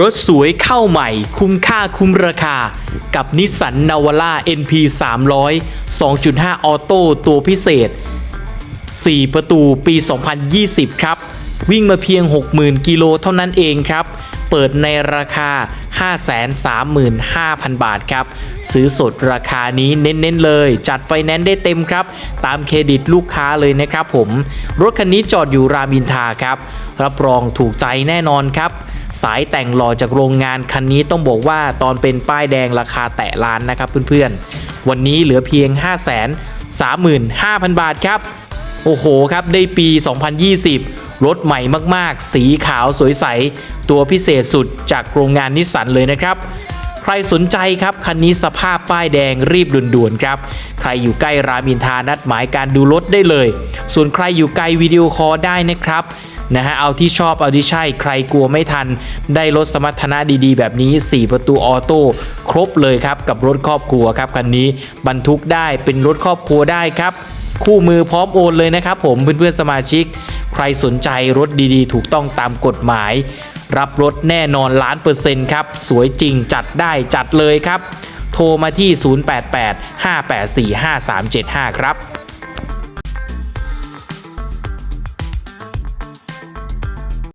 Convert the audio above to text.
รถสวยเข้าใหม่คุ้มค่าคุ้มราคา กับนิสสันนาวาร่า NP 300 2.5 ออโต้ตัวพิเศษ 4 ประตูปี 2020 ครับ วิ่งมาเพียง 60,000 กิโลเท่านั้นเองครับ เปิดในราคา 535,000 บาทครับ ซื้อสดราคานี้เน้นๆเลย จัดไฟแนนซ์ได้เต็มครับ ตามเครดิตลูกค้าเลยนะครับผม รถคันนี้จอดอยู่รามินทาครับ รับรองถูกใจแน่นอนครับ สายแต่งหล่อจากโรงงานคันนี้ต้องบอกว่าตอนเป็นป้ายแดงราคาแตะล้านนะครับเพื่อนๆ วันนี้เหลือเพียง 535,000 บาทครับ โอ้โหครับได้ปี 2020 รถใหม่มากๆ สีขาวสวยใส ตัวพิเศษสุดจากโรงงานนิสสันเลยนะครับใครสนใจครับ คันนี้สภาพป้ายแดงรีบด่วนๆครับ ใครอยู่ใกล้รามอินทานัดหมายการดูรถได้เลย ส่วนใครอยู่ไกลวิดีโอคอลได้นะครับ นะฮะเอาที่ชอบเอาที่ใช่ใครกลัวไม่ทัน ได้รถสมรรถนะดีๆ แบบนี้ 4 ประตูออโต้ครบเลยครับกับรถครอบครัวครับคันนี้บรรทุกได้เป็นรถครอบครัวได้ครับ คู่มือพร้อมโอนเลยนะครับผมเพื่อนๆสมาชิก ใครสนใจรถดีๆ ถูกต้องตามกฎหมาย รับรถแน่นอนล้านเปอร์เซ็นต์ครับสวยจริงจัดได้จัดเลยครับ โทรมาที่ 088 584 5375 ครับ